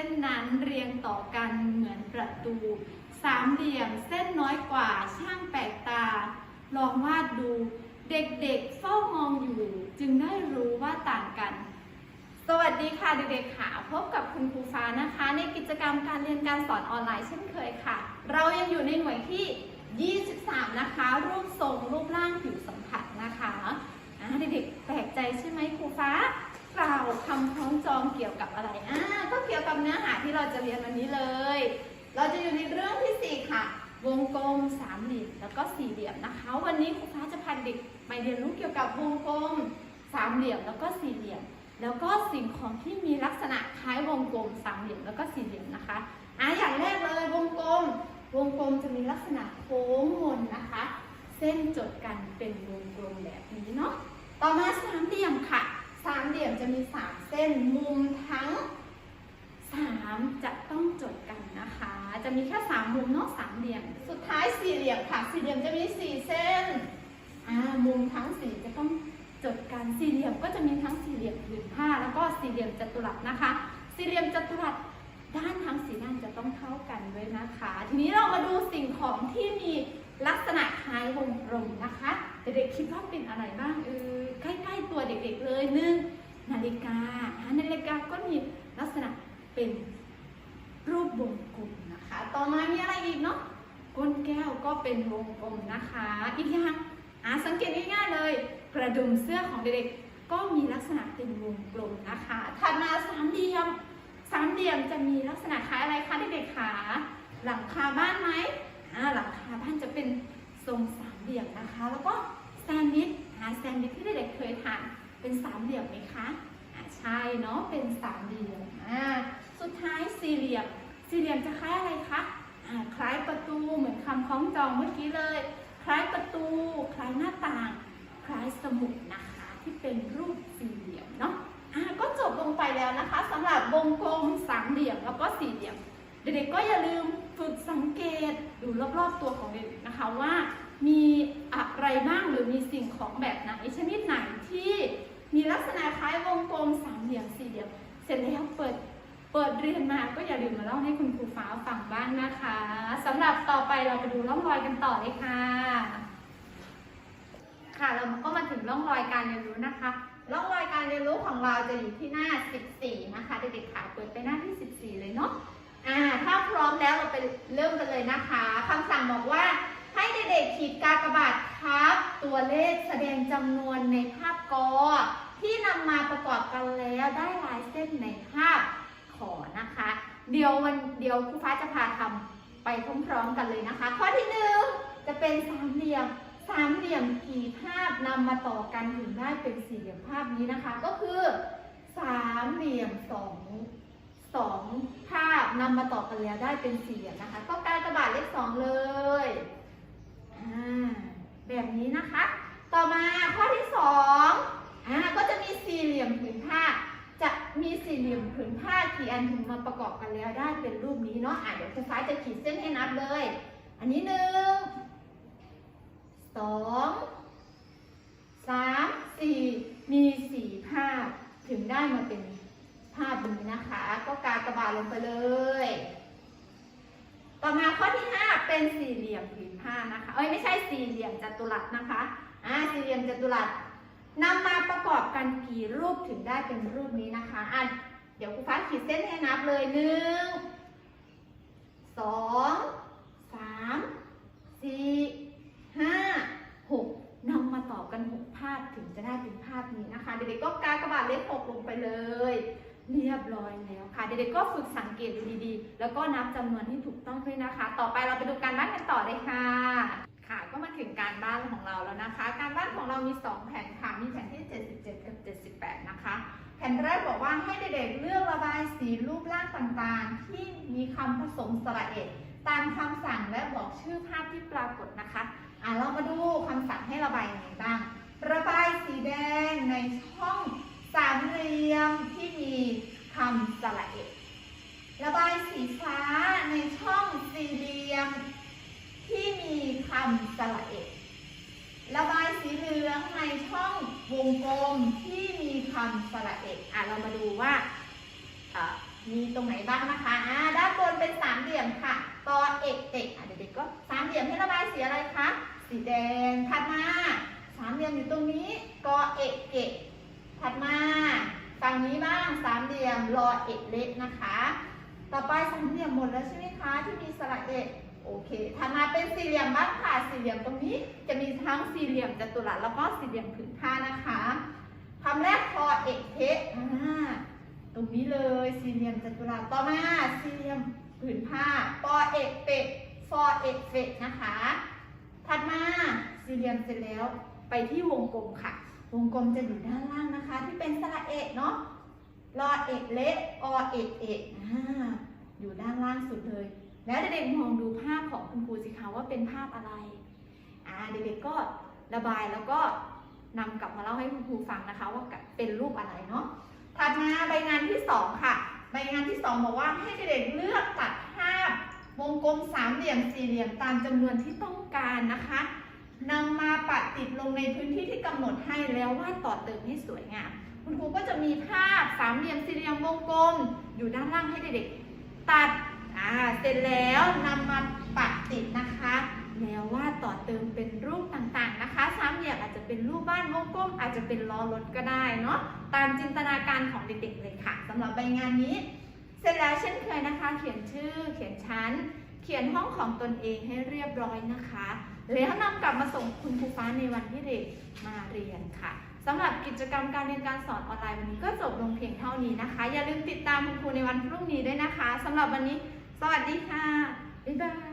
เส้นนั้นเรียงต่อกันเหมือนประตู สามเหลี่ยมเส้นน้อยกว่าช่างแปลกตา ลองวาดดู เด็กๆเฝ้ามองอยู่ จึงได้รู้ว่าต่างกัน สวัสดีค่ะเด็กๆค่ะ พบกับคุณครูฟ้านะคะ ในกิจกรรมการเรียนการสอนออนไลน์เช่นเคยค่ะ เรายังอยู่ในหน่วยที่ 23 นะคะ รูปทรงรูปร่างผิวสัมผัสนะคะเด็กๆแปลกใจใช่ไหมครูฟ้า กล่าวคำคล้องจองเกี่ยวกับอะไรอ่าก็เกี่ยวกับเนื้อหาที่เราจะเรียนวันนี้เลย เราจะอยู่ในเรื่องที่ 4 ค่ะ วงกลมสามเหลี่ยมแล้วก็สี่เหลี่ยมนะคะ วันนี้ครูฟ้าจะพาเด็กไปเรียนรู้เกี่ยวกับวงกลมสามเหลี่ยมแล้วก็สี่เหลี่ยม แล้วก็สิ่งของที่มีลักษณะคล้ายวงกลมสามเหลี่ยมแล้วก็สี่เหลี่ยมนะคะอะอย่างแรกเลยวงกลม วงกลมจะมีลักษณะโค้งมนนะคะ เส้นจดกันเป็นวงกลมแบบนี้เนาะ จะมีสามเส้นมุมทั้งสามจะต้องจดกันนะคะ จะมีแค่สามมุมนาะสามเหลี่ยม สุดท้ายสี่เหลี่ยมค่ะ สี่เหลี่ยมจะมีสี่เส้นอ่ามุมทั้งสี่จะต้องจดกันสี่เหลี่ยมก็จะมีทั้งสี่เหลี่ยมผืนผ้า แล้วก็สี่เหลี่ยมจัตุรัสนะคะ สี่เหลี่ยมจัตุรัสด้านทั้งสี่ด้านจะต้องเท่ากันด้วยนะคะ ทีนี้เรามาดูสิ่งของที่มีลักษณะคล้ายวงกลมนะคะ เด็กๆคิดว่าเป็นอะไรบ้างเออใกล้ๆตัวเด็กๆเลยหนึ่ง นาฬิกานาฬิกาก็มีลักษณะเป็นรูปวงกลมนะคะ ต่อมามีอะไรอีกเนาะก้นแก้วก็เป็นวงกลมนะคะ อีกอย่างอ่าสังเกตง่ายๆเลย กระดุมเสื้อของเด็กๆก็มีลักษณะเป็นวงกลมนะคะ ถัดมาสามเหลี่ยมสามเหลี่ยมจะมีลักษณะคล้ายอะไรคะเด็กๆคะหลังคาบ้านไหมอ่าหลังคาบ้านจะเป็นทรงสามเหลี่ยมนะคะ แล้วก็แซนด์วิชหาแซนด์วิชที่เด็กๆเคยทานเป็นสามเหลี่ยมไหมคะ อ่าใช่เนาะเป็นสามเหลี่ยมอ่าสุดท้ายสี่เหลี่ยม สี่เหลี่ยมจะคล้ายอะไรคะอ่าคล้ายประตูเหมือนคำคล้องจองเมื่อกี้เลย คล้ายประตู คล้ายหน้าต่าง คล้ายสมุดนะคะ ที่เป็นรูปสี่เหลี่ยมเนาะอะก็จบลงไปแล้วนะคะสำหรับวงกลมสามเหลี่ยมแล้วก็สี่เหลี่ยม เด็กๆก็อย่าลืมฝึกสังเกตดูรอบๆตัวของเด็กนะคะว่ามีอะไรบ้างหรือมีสิ่งของแบบไหนชนิดไหนที่ มีลักษณะคล้ายวงกลมสามเหลี่ยมสี่เหลี่ยม เสร็จแล้วเปิดเปิดเรียนมาก็อย่าลืมมาเล่าให้คุณครูฟ้าฟังบ้างนะคะสำหรับต่อไปเราไปดูร่องรอยกันต่อเลยค่ะ ค่ะเราก็มาถึงร่องรอยการเรียนรู้นะคะ ร่องรอยการเรียนรู้ของเราจะอยู่ที่หน้า 14 นะคะเด็กๆค่ะเปิดไปหน้าที่ 14 เลยเนาะอ่าถ้าพร้อมแล้วเราไปเริ่มกันเลยนะคะคำสั่งบอกว่าให้เด็กๆขีดกากบาท ทับตัวเลขแสดงจำนวนในภาพกอที่นำมาประกอบกันแล้วได้ลายเส้นในภาพขอนะคะ เดี๋ยววันเดี๋ยวครูฟ้าจะพาทำไปพร้อมๆกันเลยนะคะ ข้อที่หนึ่งจะเป็นสามเหลี่ยมสามเหลี่ยมกี่ภาพนำมาต่อกันถึงได้เป็นสี่เหลี่ยมภาพนี้นะคะ ก็คือสามเหลี่ยมสองสองภาพนำมาต่อกันแล้วได้เป็นสี่เหลี่ยมนะคะ ก็การกระบาดเลขสองเลยอ่า แบบนี้นะคะ ต่อมาข้อที่สองอ่าก็จะมีสี่เหลี่ยมผืนผ้า จะมีสี่เหลี่ยมผืนผ้ากี่อันถึงมาประกอบกันแล้วได้เป็นรูปนี้เนาะอะเดี๋ยวคุณฟ้าจะขีดเส้นให้นับเลย อันนี้หนึ่งสองสามสี่มีสี่ภาพถึงได้มาเป็นภาพนี้นะคะ ก็กากระบาดลงไปเลย ต่อมาข้อที่ห้าเป็นสี่เหลี่ยมผืนผ้านะคะ เอ้ยไม่ใช่สี่เหลี่ย มจัตุรัสนะคะอ่าสี่เหลี่ยมจัตุรัสนำมาประกอบกันกี่รูปถึงได้เป็นรูปนี้นะคะอะเดี๋ยวครูฟ้าขีดเส้นให้นับเลยหนึ่งสองสามสี่ห้าหกนำมาต่อกันหกภาพถึงจะได้เป็นภาพนี้นะคะ เด็กๆก็กากระบาดเลขหกลงไปเลย เรียบร้อยแล้วค่ะ เด็กๆก็ฝึกสังเกตดูดีๆ แล้วก็นับจำนวนที่ถูกต้องด้วยนะคะ ต่อไปเราไปดูการบ้านกันต่อเลยค่ะ ค่ะ ก็มาถึงการบ้าน ของเราแล้วนะคะ การบ้านของเรามี 2 แผ่นค่ะ มีแผ่นที่ 77 กับ 78 นะคะ แผ่นแรกบอกว่าให้เด็กๆเลือกระบายสีรูปร่างต่างๆ ที่มีคำผสมสระเอกตามคำสั่งและบอกชื่อภาพที่ปรากฏนะคะ อะเรามาดูคำสั่งให้ระบายยังไงบ้าง ระบายสีแดงในช่องสามเหลี่ยมที่มีคำสระเอกระบายสีฟ้าในช่องสี่เหลี่ยมที่มีคำสระเอกระบายสีเหลืองในช่อง วงกลมที่มีคำสระเอกอะเรามาดูว่ามีตรงไหนบ้างนะคะอ่าด้านบนเป็นสามเหลี่ยมค่ะตอเอกเอกอะเด็กๆก็สามเหลี่ยมให้ระบายสีอะไรคะสีแดงถัดมาสามเหลี่ยมอยู่ตรงนี้กอเอกเอกถัดมาฝั่งนี้บ้างสามเหลี่ยมรอเอกเล็กนะคะ ต่อไปสามเหลี่ยมหมดแล้วใช่ไหมคะที่มีสระเอก โอเคถัดมาเป็นสี่เหลี่ยมบ้างค่ะ สี่เหลี่ยมตรงนี้จะมีทั้งสี่เหลี่ยมจัตุรัสแล้วก็สี่เหลี่ยมผืนผ้านะคะคำแรกพอเอกเทะตรงนี้เลยสี่เหลี่ยมจัตุรัสต่อมาสี่เหลี่ยมผืนผ้าปอเอกเป็ดฟอเอกเฟกนะคะ ถัดมาสี่เหลี่ยมเสร็จแล้วไปที่วงกลมค่ะ วงกลมจะอยู่ด้านล่างนะคะ ที่เป็นสระเอกเนาะรอเอกเล็กอเอกเอกอยู่ด้านล่างสุดเลย แล้วเด็กๆมองดูภาพของคุณครูสิคะว่าเป็นภาพอะไรอ่าเด็กๆก็ระบายแล้วก็นำกลับมาเล่าให้คุณครูฟังนะคะ ว่าเป็นรูปอะไรเนาะถัดมาใบงานที่สองค่ะ ใบงานที่สองบอกว่าให้เด็กๆเลือกตัดภาพวงกลมสามเหลี่ยมสี่เหลี่ยมตามจำนวนที่ต้องการนะคะนำมาปัดติดลงในพื้นที่ที่กำหนดให้แล้ววาดต่อเติมให้สวยงาม คุณครูก็จะมีภาพสามเหลี่ยมสี่เหลี่ยมวงกลม อยู่ด้านล่างให้เด็กๆตัด อ่า เสร็จแล้วนำมาปัดติดนะคะ แล้ววาดต่อเติมเป็นรูปต่างๆนะคะ สามเหลี่ยมอาจจะเป็นรูปบ้านวงกลมอาจจะเป็นล้อรถก็ได้เนาะ ตามจินตนาการของเด็กๆเลยค่ะสำหรับใบงานนี้ เสร็จแล้วเช่นเคยนะคะ เขียนชื่อ เขียนชั้น เขียนห้องของตนเองให้เรียบร้อยนะคะ แล้วนำกลับมาส่งคุณครูฟ้าในวันที่เด็กมาเรียนค่ะสำหรับกิจกรรมการเรียนการสอนออนไลน์วันนี้ก็จบลงเพียงเท่านี้นะคะ อย่าลืมติดตามคุณครูในวันพรุ่งนี้ด้วยนะคะสำหรับวันนี้ สวัสดีค่ะ บ๊ายบาย